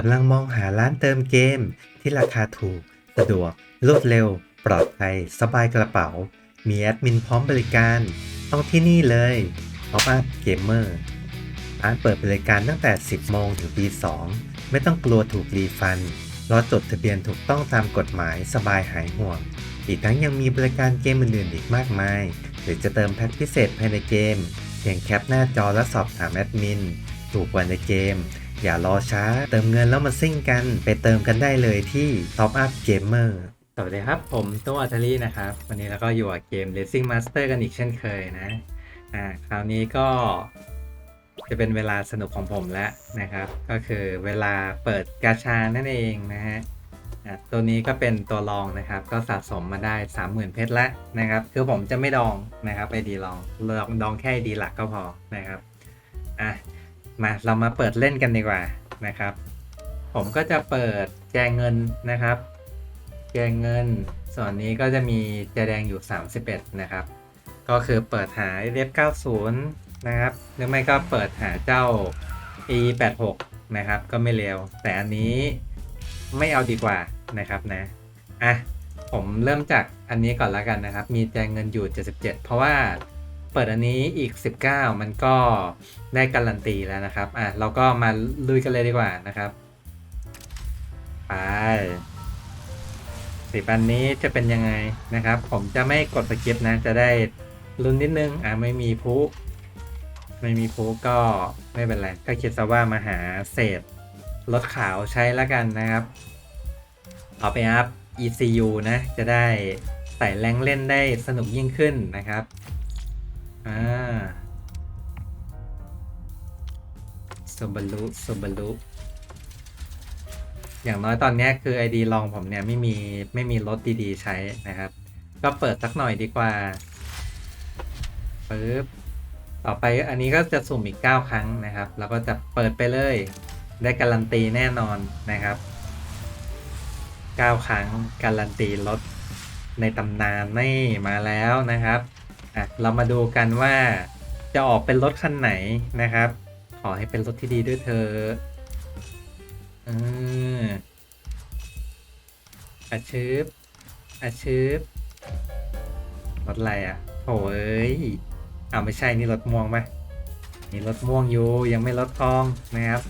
กำลังมองหาร้านเติมเกม ที่ราคาถูก สะดวก รวดเร็ว ปลอดภัย สบายกระเป๋า มีแอดมินพร้อมบริการ ต้องที่นี่เลย Pop Up Gamer ร้านเปิดบริการตั้งแต่ 10 โมงถึงตี2ไม่ต้องกลัวถูกรีฟัน รอจดทะเบียนถูกต้องตามกฎหมายสบายหายห่วง อีกทั้งยังมีบริการเกมอื่นๆอีกมากมาย หรือจะเติมแพ็คพิเศษภายในเกม เพียงแคปหน้าจอและสอบถามแอดมิน ถูกกว่าในเกม อย่ารอช้า เติมเงินแล้วมาซิ่งกัน ไปเติมกันได้เลยที่ Top Up Gamer สวัสดีครับ ผมตัวอัตลีนะครับ วันนี้เราก็อยู่กับเกม Racing Master กันอีกเช่นเคยนะ อ่า คราวนี้ก็จะเป็นเวลาสนุกของผมแล้วนะครับ ก็คือเวลาเปิดกาชานั่นเองนะฮะอะตัวนี้ก็เป็นตัวรองนะครับ ก็สะสมมาได้ 30,000 เพชรแล้วนะครับ คือผมจะไม่ดองนะครับไอดีลองลองดองแค่ไอดีหลักก็พอนะครับ อะ มาเรามาเปิดเล่นกันดีกว่านะครับ ผมก็จะเปิดแจงเงินนะครับ แจงเงิน ส่วนนี้ก็จะมีแจแดงอยู่ 31 นะครับ ก็คือเปิดหา f 90 นะครับ หรือไม่ก็เปิดหาเจ้า e 86นะครับ ก็ไม่เร็ว แต่อันนี้ไม่เอาดีกว่านะครับนะ อะ ผมเริ่มจากอันนี้ก่อนแล้วกันนะครับ มีแจงเงินอยู่ 77 เพราะว่า เปิดอันนี้อีก 19 มันก็ได้การันตีแล้วนะครับ อะ เราก็มาลุยกันเลยดีกว่านะครับ ไปสิบอันนี้จะเป็นยังไงนะครับ ผมจะไม่กดสกิปนะ จะได้ลุ้นนิดนึง อะ ไม่มีพุไม่มีพุก็ไม่เป็นไร ก็คิดซะว่ามาหาเศษรถขาวใช้แล้วกันนะครับ เอาไปอัพ ECU นะ จะได้ใส่แรงเล่นได้สนุกยิ่งขึ้นนะครับ อ่าโซบารุโซบารุอย่างน้อยตอนนี้คือ ID ลองผมเนี่ยไม่มีไม่มีรถดีๆใช้นะครับ ก็เปิดสักหน่อยดีกว่าปึ๊บต่อไปอันนี้ก็จะสุ่มอีก 9 ครั้งนะครับ แล้วก็จะเปิดไปเลย ได้การันตีแน่นอนนะครับ 9 ครั้งการันตีรถในตำนานไม่มาแล้วนะครับ อะเรามาดูกันว่าจะออกเป็นรถคันไหนนะครับ ขอให้เป็นรถที่ดีด้วยเธอเอออาชืบอาชืบรถอะไรอะโอ้ยอ้าวไม่ใช่นี่รถม่วงปะนี่รถม่วงอยู่ยังไม่รถทองนะครับ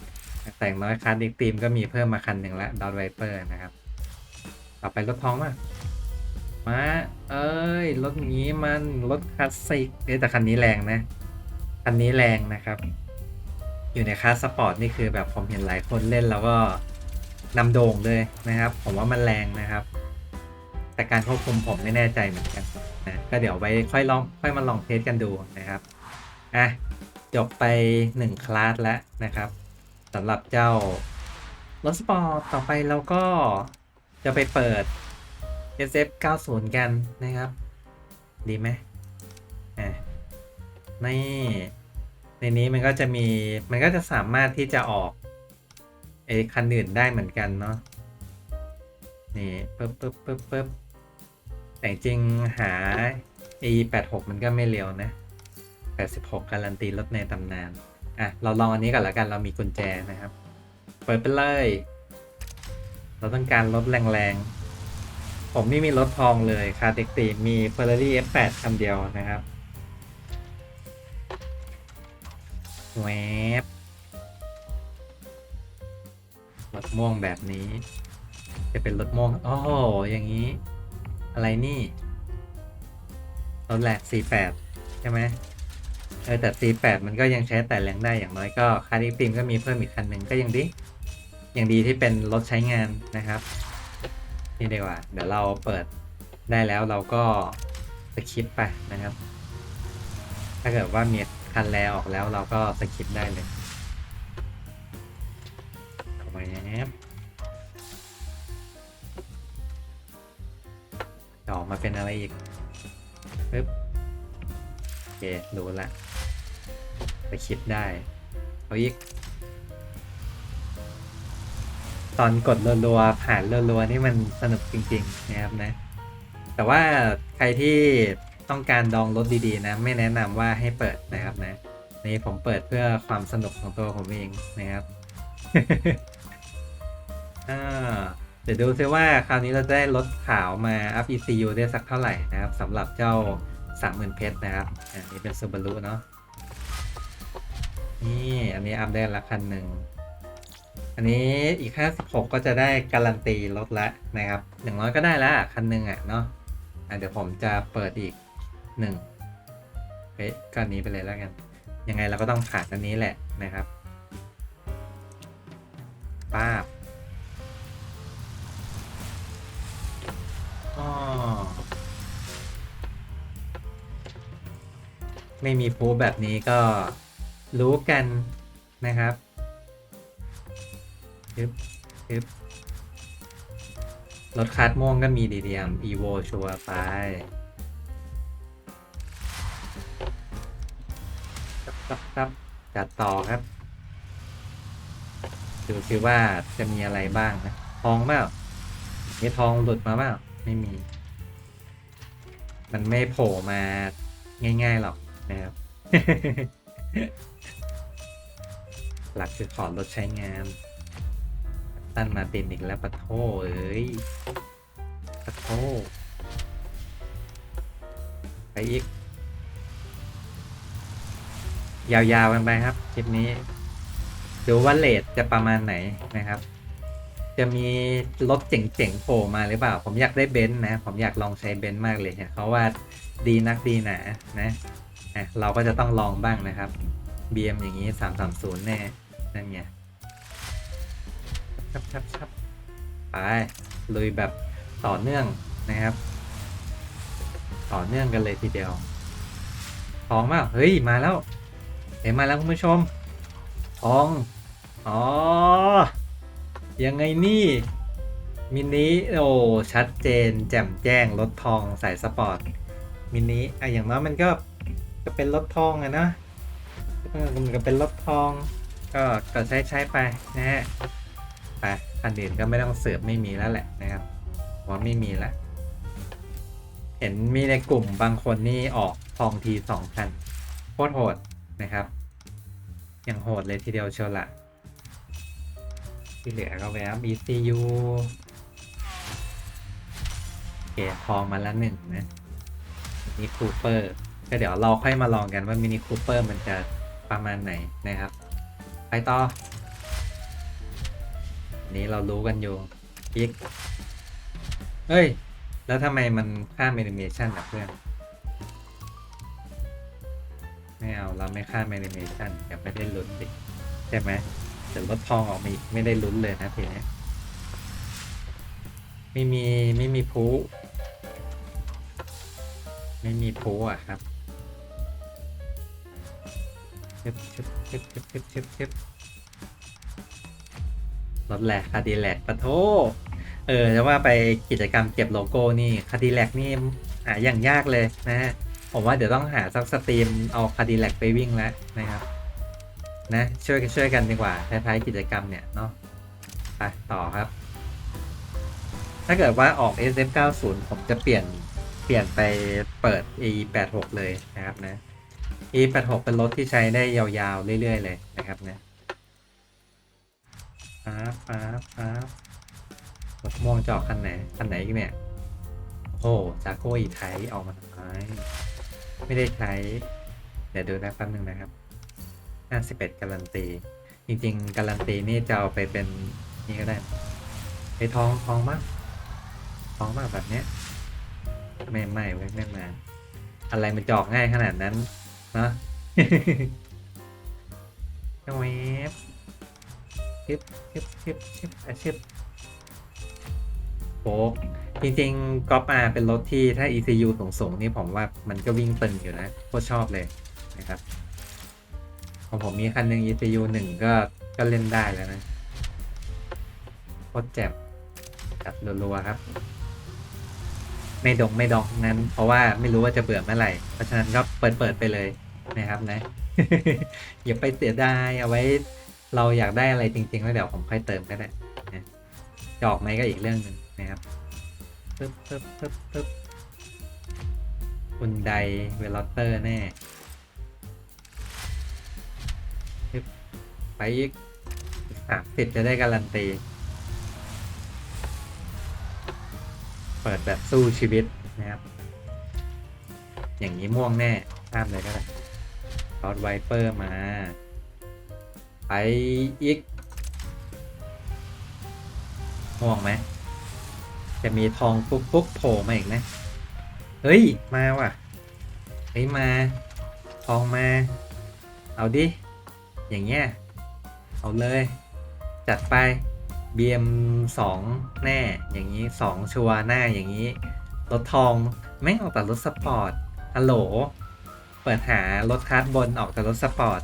แต่งน้อยคันอีกตีมก็มีเพิ่มมาคันหนึ่งละดอทไวเปอร์นะครับ ต่อไปรถทองมา มาเอ้ย รถนี้มันรถคลาสสิกเอ้ยแต่คันนี้แรงนะ คันนี้แรงนะครับ อยู่ในคลาสสปอร์ตนี่คือแบบผมเห็นหลายคนเล่นแล้วก็นำโด่งเลยนะครับ ผมว่ามันแรงนะครับ แต่การควบคุมผมไม่แน่ใจเหมือนกันนะก็เดี๋ยวไว้ค่อยลองค่อยมาลองเทสกันดูนะครับอะจบไป 1 คลาสแล้วนะครับสำหรับเจ้ารถสปอร์ตต่อไปเราก็จะไปเปิด SF 90 กันนะครับ ดีไหมอะนี่ในนี้มันก็จะมีมันก็จะสามารถที่จะออกไอ้คันอื่นได้เหมือนกันเนาะนี่ปึ๊บปึ๊บปึ๊บปึ๊บแต่จริงหา e 8 6 มันก็ไม่เร็วนะ 86 การันตีรถในตำนาน อะ เราลองอันนี้ก่อนละกันเรามีกุญแจนะครับ เปิดไปเลย เราต้องการรถแรงๆ ผมไม่มีรถทองเลยคาเด็กตีมี Ferrari F8 คันเดียวนะครับแวบรถม่วงแบบนี้ จะเป็นรถม่วงโอ้โหอย่างนี้ อะไรนี่รถแหลก48ใช่ไหมเออแต่ C8 มันก็ยังใช้แต่แรงได้อย่างน้อยก็คาร์ดิฟิมก็มีเพิ่มอีกคันหนึ่งก็ยังดียังดีที่เป็นรถใช้งานนะครับ นี่ดีกว่า เดี๋ยวเราเปิดได้แล้วเราก็สคิปไปนะครับ ถ้าเกิดว่ามีคันแลออกแล้วเราก็สคิปได้เลยแหวบจะออกมาเป็นอะไรอีกปึ๊บโอเครู้ละไปคิดได้เอาอีก ตอนกดรัวๆผ่านรัวๆนี่มันสนุกจริงๆนะครับนะ แต่ว่าใครที่ต้องการดองรถดีๆนะ ไม่แนะนำว่าให้เปิดนะครับนะนี่ผมเปิดเพื่อความสนุกของตัวผมเองนะครับเดี๋ยวดูซิว่าคราวนี้เราจะได้ลดขาวมาอัพ ECU ได้สักเท่าไหร่นะครับสำหรับเจ้า 30,000เพชรนะครับอันนี้เป็น Subaru เนาะนี่อันนี้อัพได้ละคันหนึ่ง อันนี้อีกแค่16ก็จะได้การันตีลดละนะครับ100ก็ได้ละคันหนึ่งอะเนาะอะเดี๋ยวผมจะเปิดอีกหนึ่งเฮ้ยก็อันนี้ไปเลยแล้วกัน ยังไงเราก็ต้องผ่านอันนี้แหละนะครับป้าบอ้อไม่มีพูแบบนี้ก็รู้กันนะครับ ฮึบฮึบรถคัดม่วงก็มีดีเดียม evo ชัวร์ไป ครับครับครับจัดต่อครับ ดูซิว่าจะมีอะไรบ้างนะ ทองเปล่ามีทองหลุดมาเปล่าไม่มี มันไม่โผล่มาง่ายๆหรอกนะครับ หลักคือขอรถใช้งาน ตั้นมาตินอีกแล้วปะโทเอ้ยปะโทไปอีก ยาวๆกันไปครับ คลิปนี้ดูว่าเลทจะประมาณไหนนะครับ จะมีรถเจ๋งๆโผล่มาหรือเปล่า ผมอยากได้เบนซ์นะ ผมอยากลองใช้เบนซ์มากเลยเนี่ยเขาว่าดีนักดีหนานะอะเราก็จะต้องลองบ้างนะครับ BM อย่างนี้ 330 แน่ นั่นไง ชับชับชับไปลุยแบบต่อเนื่องนะครับ ต่อเนื่องกันเลยทีเดียวทองมาเฮ้ยมาแล้ว เห็นมาแล้วคุณผู้ชมทองอ๋อยังไงนี่มินิโอ้ชัดเจน แจ่มแจ้งรถทองสายสปอร์ตมินิอะอย่างน้อยมันก็ก็เป็นรถทองอะนะเออมันก็เป็นรถทอง ก็ก็ใช้ใช้ไปนะฮะ ไปคันอื่นก็ไม่ต้องเสือบไม่มีแล้วแหละนะครับว่าไม่มีละเห็นมีในกลุ่มบางคนนี่ออกทองทีสองคันโคตรโหดนะครับอย่างโหดเลยทีเดียวเชียวละที่เหลือก็แวบ ECU โอเคทองมาละหนึ่งนะมินิคูเปอร์ก็เดี๋ยวเราค่อยมาลองกันว่ามินิคูเปอร์มันจะประมาณไหนนะครับ ไปต่อ นี้เรารู้กันอยู่อีกเฮ้ย แล้วทำไมมันข้ามแอนิเมชันอะเพื่อน ไม่เอา เราไม่ข้ามแอนิเมชันเดี๋ยวไม่ได้ลุ้นดิใช่ไหมเดี๋ยวลดทองออกมาอีกไม่ได้ลุ้นเลยนะทีนี้ไม่มีไม่มีพูไม่มีพูอะครับชึบชึบชึบชึบชึบชึบชึบ รถแหลกคาดีแลกปะโทเออจะว่าไปกิจกรรมเก็บโลโก้นี่คาดีแลกนี่หาอย่างยากเลยนะผมว่าเดี๋ยวต้องหาสักสตรีมเอาคาดีแลกไปวิ่งแล้วนะครับ นะช่วยกันช่วยกันดีกว่าท้ายๆกิจกรรมเนี่ยเนาะไปต่อครับ ถ้าเกิดว่าออก SF90 ผมจะเปลี่ยนเปลี่ยนไปเปิด E86 เลยนะครับนะ E86 เป็นรถที่ใช้ได้ยาวๆ เรื่อยๆ เลยนะครับนะ ฟ้าฟ้าฟ้ารถม่วงจอคันไหน คันไหนอีกเนี่ย โอ้จากโก้อีไทยออกมาทำไมไม่ได้ใช้ เดี๋ยวดูนะแป๊บนึงนะครับ 51 การันตี จริงๆ การันตีนี่จะเอาไปเป็นนี่ก็ได้ไอ้ทองทองมากทองมากแบบเนี้ย ไม่ไม่เว้ยไม่มา อะไรมันจอกง่ายขนาดนั้น เนาะเวฟ ชิบชิบชิบชิบอาชิบโฟกจริงๆก๊อปอาเป็นรถที่ถ้า ECU สูงๆนี่ผมว่ามันก็วิ่งตึงอยู่นะโคตรชอบเลยนะครับของผมมีคันหนึ่ง ECU หนึ่งก็ก็เล่นได้แล้วนะโคตรแจ่มจัดรัวๆครับ ไม่ดงไม่ดองนั้น เพราะว่าไม่รู้ว่าจะเบื่อเมื่อไหร่ เพราะฉะนั้นก็เปิดเปิดไปเลยนะครับนะอย่าไปเสียดายเอาไว้ เราอยากได้อะไรจริง ๆ แล้วเดี๋ยวผมค่อยเติมก็ได้นะจะออกไหมก็อีกเรื่องหนึ่งนะครับปึ๊บปึ๊บปึ๊บปึ๊บคุณไดเวลเตอร์แน่ไปอีกสามสิบจะได้การันตี เปิดแบบสู้ชีวิตนะครับ อย่างนี้ม่วงแน่ข้ามเลยก็ได้ลอดไวเปอร์มา ไปอีกม่วงไหม จะมีทองปุ๊กปุ๊กโผล่มาอีกไหมเฮ้ย มาว่ะ เฮ้ย มา ทองมา เอาดิ อย่างเงี้ย เอาเลย จัดไป BM 2แน่ อย่างนี้2ชัวร์หน้าอย่างนี้ รถทองแม่งออกแต่รถสปอร์ตฮัลโหล เปิดหารถคาร์ดบนออกแต่รถสปอร์ต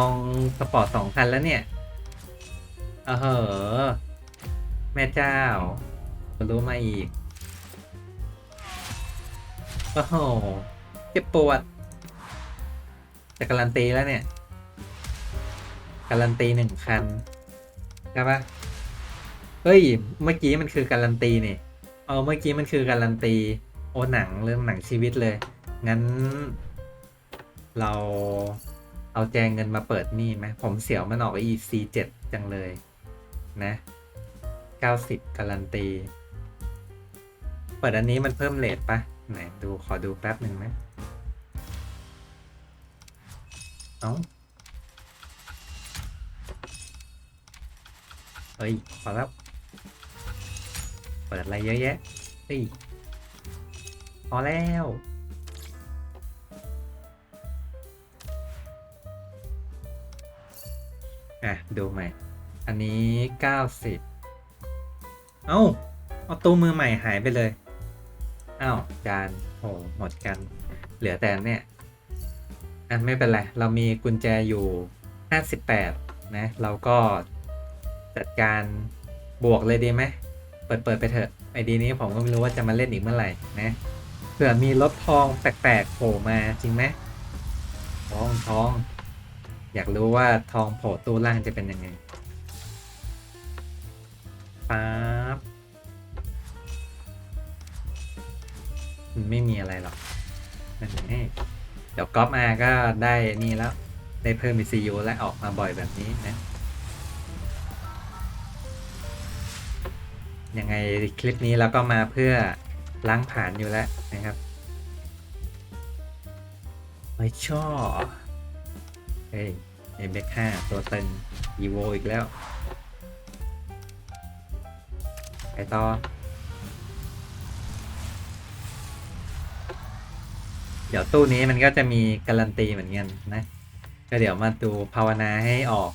องสปอร์ตสองคันแล้วเนี่ยเออเหอแม่เจ้ารู้มาอีก โอ้โหเจ็บปวดจะการันตีแล้วเนี่ย การันตีหนึ่งคันใช่ปะเฮ้ย เมื่อกี้มันคือการันตีนี่เออเมื่อกี้มันคือการันตี โอหนังเรื่องหนังชีวิตเลย งั้น เรา เอาแจงเงินมาเปิดหนี่ไหมผมเสียวมันออก EC 7 จังเลย นะ 90 การันตี เปิดอันนี้มันเพิ่มเลทปะไหนดูขอดูแป๊บหนึ่งไหมเอ้าเฮ้ยพอแล้ว เปิดอะไรเยอะแยะเฮ้ยพอแล้ว อะ ดูใหม่ อันนี้ 90 เอ้า เอาตู้มือใหม่หายไปเลยอ้าวจานโหหมดกัน เหลือแต่เนี่ย อะ ไม่เป็นไร เรามีกุญแจอยู่ 58 นะ เราก็จัดการบวกเลยดีไหม เปิดเปิดไปเถอะ ไอดีนี้ผมก็ไม่รู้ว่าจะมาเล่นอีกเมื่อไหร่นะเผื่อมีรถทองแปลกๆโผล่มาจริงไหมทองทอง อยากรู้ว่าทองโผล่ตู้ล่างจะเป็นยังไงป๊าบมันไม่มีอะไรหรอกนั่นไงเดี๋ยวก๊อปมาก็ได้นี่แล้ว ได้เพิ่ม ECU และออกมาบ่อยแบบนี้นะ ยังไงคลิปนี้เราก็มาเพื่อล้างผ่านอยู่แล้วนะครับ ไม่ชอบ เฮ้ยเอ็มเบห้าตัวตึงอีโวอีกแล้วไปต่อ เดี๋ยวตู้นี้มันก็จะมีการันตีเหมือนกันนะ ก็เดี๋ยวมาดูภาวนาให้ออก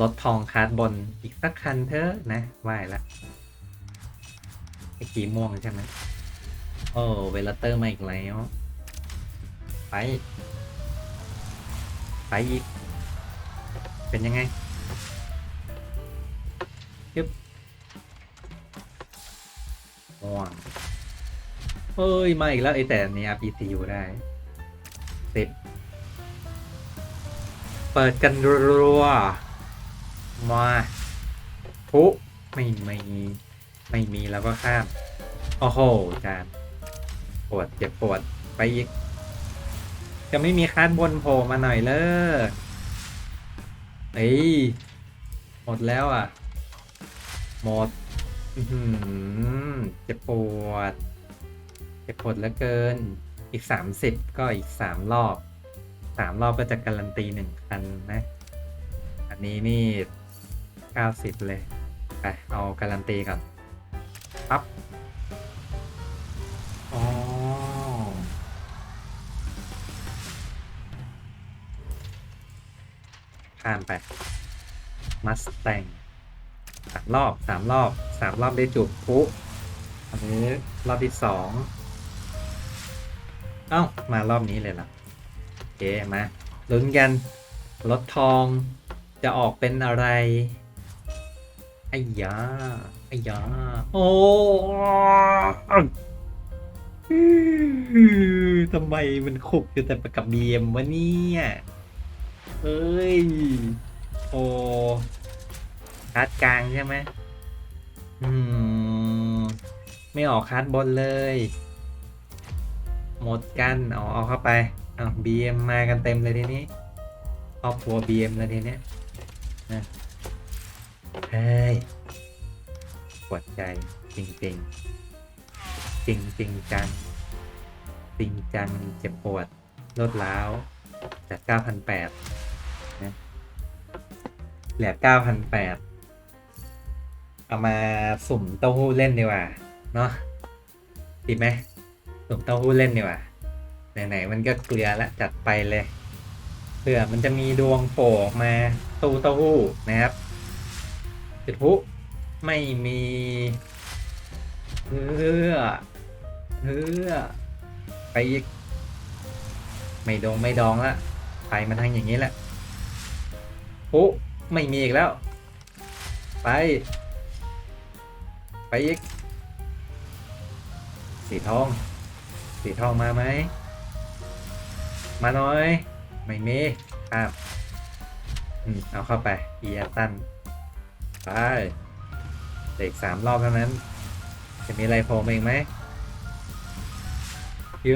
รถทองคาร์ดบนอีกสักคันเถอะนะไหวละไอ้กีม่วงใช่ไหมโอ้เวลาเตอร์มาอีกแล้ว ไป ไปอีก เป็นยังไงยึบม่วงเฮ้ย มาอีกแล้วไอ้แต่อันนี้ RPCU ได้สิบเปิดกันรัวๆมาพุไม่ไม่ไม่มีแล้วก็ข้าม โอ้โห จานปวดเจ็บปวดไปอีก จะไม่มีคาดบนโผล่มาหน่อยเลย เอ้ยหมดแล้วอะ หมดเจ็บปวด เจ็บปวดเหลือเกิน อีกสามสิบก็อีกสามรอบสามรอบก็จะการันตีหนึ่งคันนะ อันนี้นี่เก้าสิบเลย ไป เอาการันตีก่อนปั๊บ ข้ามไปมัสแตงสามรอบสามรอบสามรอบได้จุบปุ๊อันนี้รอบที่สองเอ้ามารอบนี้เลยล่ะโอเคมาลุ้นกันรถทองจะออกเป็นอะไรไอ้ยาไอ้ยาโอ้ทำไมมันขุกอยู่แต่กับบีเอ็มวะเนี่ย เอ้ย โอ้คัดกลางใช่ไหมอืม ไม่ออกคัดบนเลย หมดกันอ๋อเอาเข้าไปอ้าบีเอ็มมากันเต็มเลยทีนี้คอบครัวบีเอ็มเลยทีเนี้ยนะเฮ้ยปวดใจจริงจริงจริงจริงจังจริงจังเจ็บปวดลดล้าวจาก 9,800 เหลือเก้าพันแปดเอามาสุ่มเต้าหู้เล่นดีกว่าเนาะดีไหมสุ่มเต้าหู้เล่นดีกว่าไหนๆมันก็เกลือแล้วจัดไปเลยเผื่อมันจะมีดวงโผล่ออกมาตู้เต้าหู้นะครับจุดพุไม่มีเฮือเฮือไปอีก ไม่ดองไม่ดองละไปมันทางอย่างนี้แหละพลุ ไม่มีอีกแล้ว ไป ไปอีก สีทอง สีทองมาไหม มาหน่อย ไม่มีครับเอาเข้าไปเอียตัน ไปเด็กสามรอบเท่านั้น จะมีอะไรโผล่มาอีกไหมโย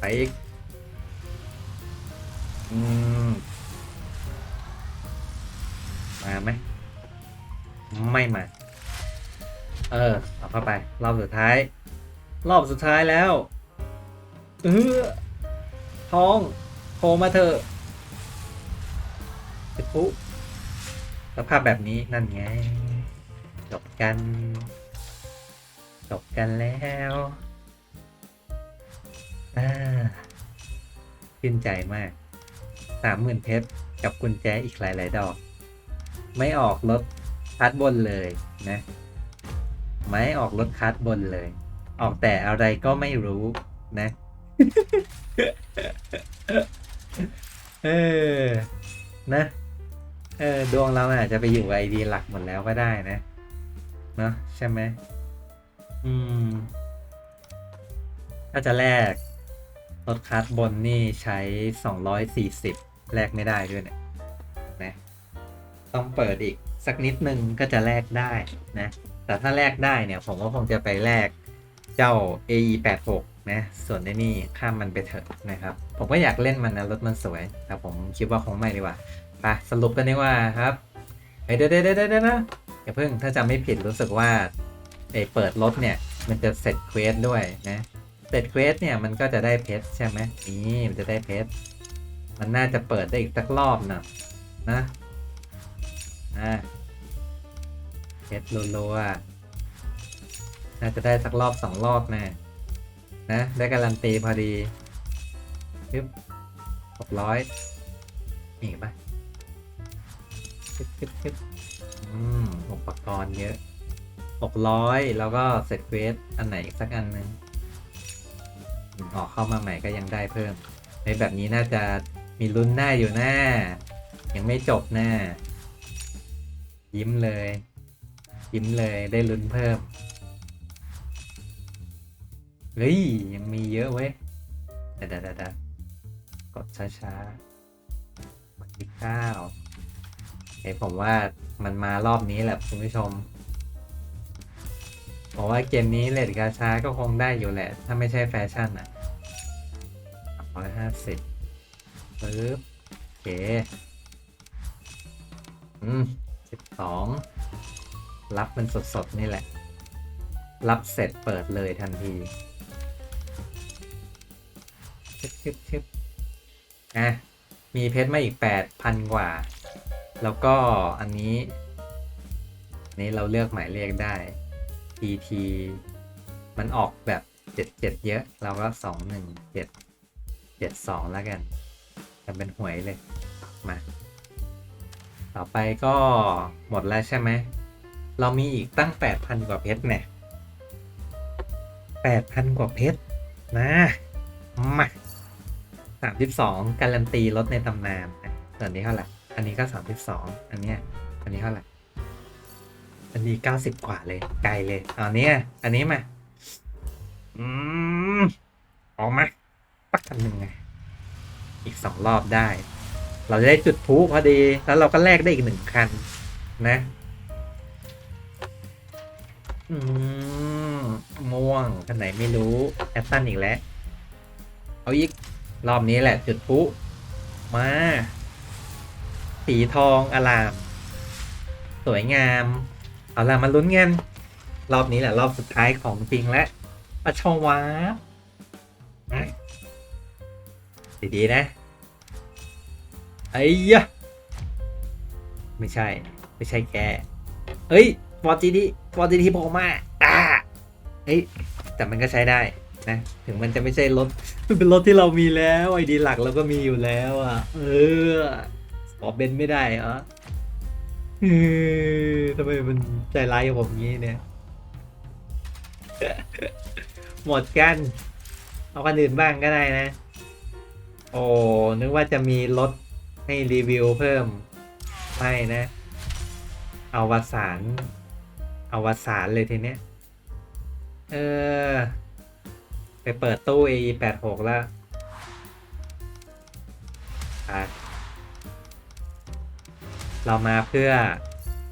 ไปอีก อืมมาไหมไม่มา เออ เอาเข้าไป รอบสุดท้าย รอบสุดท้ายแล้วเออท้องโผล่มาเถอะติดปุ๊สภาพแบบนี้นั่นไง จบกัน จบกันแล้วอ่าชื่นใจมาก สามหมื่นเพชรกับกุญแจอีกหลาย ๆ ดอก ไม่ออกรถคัดบนเลยนะ ไม่ออกรถคัดบนเลย ออกแต่อะไรก็ไม่รู้นะ เออ นะ เออ ดวงเราอาจจะไปอยู่ไอดีหลักหมดแล้วก็ได้นะ เนอะใช่ไหม อืม ถ้าจะแลกรถคัสบนนี่ใช้240 แลกไม่ได้ด้วยเนี่ยนะต้องเปิดอีกสักนิดนึงก็จะแลกได้นะ แต่ถ้าแลกได้เนี่ยผมก็คงจะไปแลกเจ้า AE 8 6 นะ ส่วนในนี่ข้ามมันไปเถอะนะครับ ผมก็อยากเล่นมันนะรถมันสวย แต่ผมคิดว่าคงไม่ดีกว่าไปสรุปกันดีกว่าครับเฮ้ยเดี๋ยวเดี๋ยวเดี๋ยวเดี๋ยวนะอย่าเพิ่งถ้าจำไม่ผิดรู้สึกว่าไอ้เปิดรถเนี่ยมันจะเสร็จเควสด้วยนะ เสร็จเควสเนี่ยมันก็จะได้เพชรใช่ไหมนี่มันจะได้เพชร มันน่าจะเปิดได้อีกสักรอบนะนะอ่าเพชรรัวๆน่าจะได้สักรอบสองรอบแน่นะ ได้การันตีพอดีปึ๊บหกร้อยนี่ปะปึ๊บปึ๊บปึ๊บอืมอุปกรณ์เยอะหกร้อยแล้วก็เสร็จเควสอันไหนสักอันหนึ่งออกเข้ามาใหม่ก็ยังได้เพิ่มในแบบนี้น่าจะ มีลุ้นหน้าอยู่หน้า ยังไม่จบหน้า ยิ้มเลย ยิ้มเลยได้ลุ้นเพิ่ม เฮ้ย ยังมีเยอะเว้ยเดยวเดยวเดี๋ยวกดช้าๆกดที่เก้าเฮ้ยผมว่ามันมารอบนี้แหละคุณผู้ชมผมว่าเกมนี้เลดกาชาก็คงได้อยู่แหละ ถ้าไม่ใช่แฟชั่นอะร้อยห้าสิบ ปึ๊บโอเค อืมสิบสองรับมันสดๆ นี่แหละ รับเสร็จเปิดเลยทันทีชึบชึบชึบอะ มีเพชรมาอีกแปดพันกว่า แล้วก็อันนี้ อันนี้เราเลือกหมายเลขได้ PT มันออกแบบเจ็ดเจ็ดเยอะ เราก็สองหนึ่งเจ็ดเจ็ดสองแล้วกัน ทำเป็นหวยเลย มา ต่อไปก็หมดแล้วใช่ไหม เรามีอีกตั้งแปดพันกว่าเพชรเนี่ยแปดพันกว่าเพชรนะ มาสามสิบสองการันตีรถในตำนานนะส่วนนี้เท่าไหร่ อันนี้ก็สามสิบสองอันเนี้ย อันนี้เท่าไหร่ อันนี้เก้าสิบกว่าเลย ไกลเลยเอาเนี้ย อันนี้มา อืมออกมาปักกันหนึ่งไง อีกสองรอบได้ เราจะได้จุดพลุพอดี แล้วเราก็แลกได้อีกหนึ่งคัน นะ อืม ม่วงคันไหนไม่รู้แอตตันอีกแล้ว เอาอีก รอบนี้แหละ จุดพลุมา สีทองอลาม สวยงาม เอาล่ะมาลุ้นกันรอบนี้แหละ รอบสุดท้ายของจริงและปะชวาดีๆนะ ไอ้ยะไม่ใช่ ไม่ใช่แก เฮ้ยฟอร์จีดีฟอร์จีดีโผล่มาอ่าเฮ้ย แต่มันก็ใช้ได้นะ ถึงมันจะไม่ใช่รถ มันเป็นรถที่เรามีแล้วไอดีหลักเราก็มีอยู่แล้วอะ เออขอเบนไม่ได้เหรอเออทำไมมันใจร้ายกับผมงี้เนี่ยหมดกัน เอาคันอื่นบ้างก็ได้นะ โอ้ นึกว่าจะมีรถ ให้รีวิวเพิ่ม ไม่นะเอาวสานเอาวสานเลยทีเนี้ย เออ ไปเปิดตู้ AE 8 6 แล้วอะเรามาเพื่อ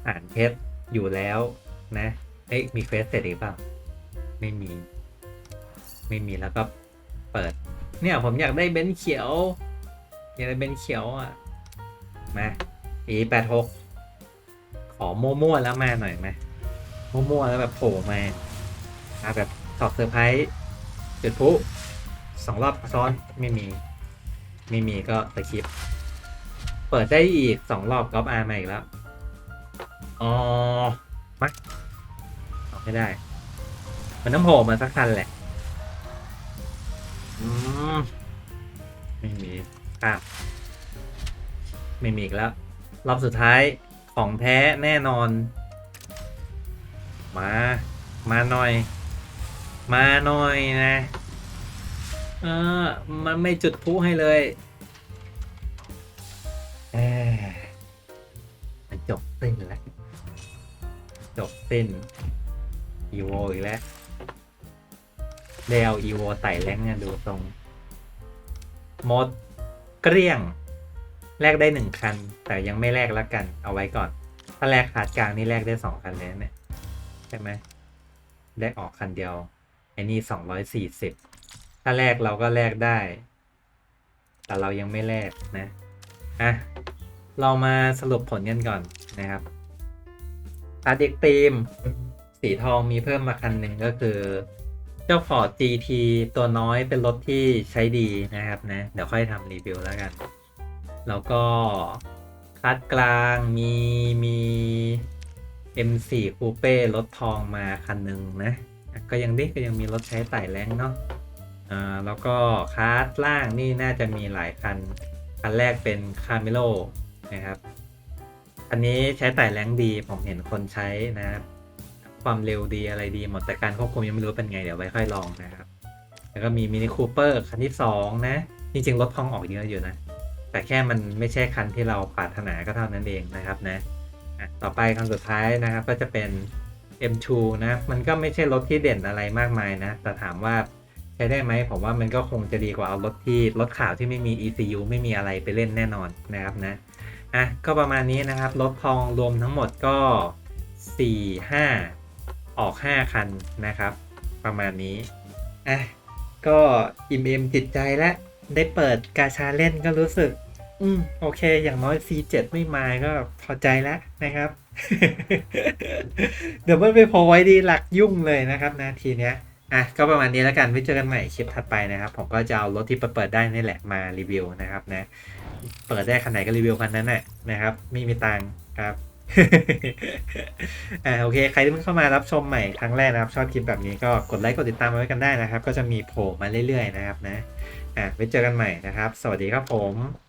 อ่านเทสอยู่แล้วนะเอ้ยมีเฟสเสร็จหรือเปล่า ไม่มี ไม่มีแล้วก็เปิด เนี่ยผมอยากได้เบนซ์เขียว อยากได้เบนซ์เขียวอะ มา AE 8 6ขอมั่วๆแล้วมาหน่อยไหมมั่วๆแล้วแบบโผล่มามาแบบตอบเซอร์ไพรส์จุดพลุสองรอบซ้อนไม่มี ไม่มีก็สคริปเปิดได้อีกสองรอบก๊อปอาร์มาอีกแล้ว อ๋อมาเอาไม่ได้ มันต้องโผล่มาสักคันแหละ อืมไม่มีอ้าว ไม่มีอีกแล้ว รอบสุดท้ายของแท้แน่นอน มา มาหน่อย มาหน่อยนะ เออ มันไม่จุดพลุให้เลยเออมันจบสิ้นแล้ว จบสิ้นอีโวอีกแล้วได้เอาอีโวไต่แรงเนี่ยดูตรง หมด เกลี้ยง แลกได้หนึ่งคัน แต่ยังไม่แลกแล้วกันเอาไว้ก่อน ถ้าแลกขาดกลางนี่แลกได้สองคันเลยนะเนี่ยใช่ไหมได้ออกคันเดียวไอ้นี่สองร้อยสี่สิบถ้าแลกเราก็แลกได้ แต่เรายังไม่แลกนะอะเรามาสรุปผลกันก่อนนะครับอาร์ดิกตีมสีทองมีเพิ่มมาคันหนึ่งก็คือ เจ้า Ford GT ตัวน้อยเป็นรถที่ใช้ดีนะครับนะ เดี๋ยวค่อยทำรีวิวแล้วกัน แล้วก็คัดกลางมีมี M4 คูเป้รถทองมาคันหนึ่งนะ ก็ยังดิก็ยังมีรถใช้ไต่แรงเนาะอ่าแล้วก็คาร์ดล่างนี่น่าจะมีหลายคัน คันแรกเป็นคา m มโลนะครับอันนี้ใช้ไต่แรงดีผมเห็นคนใช้นะครับ ความเร็วดีอะไรดีหมดแต่การควบคุมยังไม่รู้เป็นไงเดี๋ยวไว้ค่อยลองนะครับ แล้วก็มีมินิคูเปอร์คันที่2นะ จริงๆรถทองออกเยอะอยู่นะ แต่แค่มันไม่ใช่คันที่เราปรารถนาก็เท่านั้นเองนะครับนะต่อไปคันสุดท้ายนะครับก็จะเป็น M2 นะมันก็ไม่ใช่รถที่เด่นอะไรมากมายนะ แต่ถามว่าใช้ได้ไหมผมว่ามันก็คงจะดีกว่าเอารถที่รถข่าวที่ไม่มี ECU ไม่มีอะไรไปเล่นแน่นอนนะครับนะอะก็ประมาณนี้นะครับ รถทองรวมทั้งหมดก็ 4 5 ออก 5 คันนะครับ ประมาณนี้อะก็อิ่มเอมจิตใจแล้วได้เปิดกาชาเล่นก็รู้สึก อืมโอเค อย่างน้อย C7 ไม่มาก็พอใจแล้วนะครับ เดี๋ยวมันไปพอไว้ดีหลักยุ่งเลยนะครับนาทีเนี้ยอะก็ประมาณนี้แล้วกันไว้เจอกันใหม่คลิปถัดไปนะครับ ผมก็จะเอารถที่เปิดได้นี่แหละมารีวิวนะครับนะ เปิดได้คันไหนก็รีวิวคันนั้นแหละนะครับไม่มีตังค์ครับอ่าโอเค ใครที่เพิ่งเข้ามารับชมใหม่ครั้งแรกนะครับ ชอบคลิปแบบนี้ก็กดไลค์กดติดตามไว้กันได้นะครับ ก็จะมีโผล่มาเรื่อยๆนะครับนะอะไว้เจอกันใหม่นะครับ สวัสดีครับผม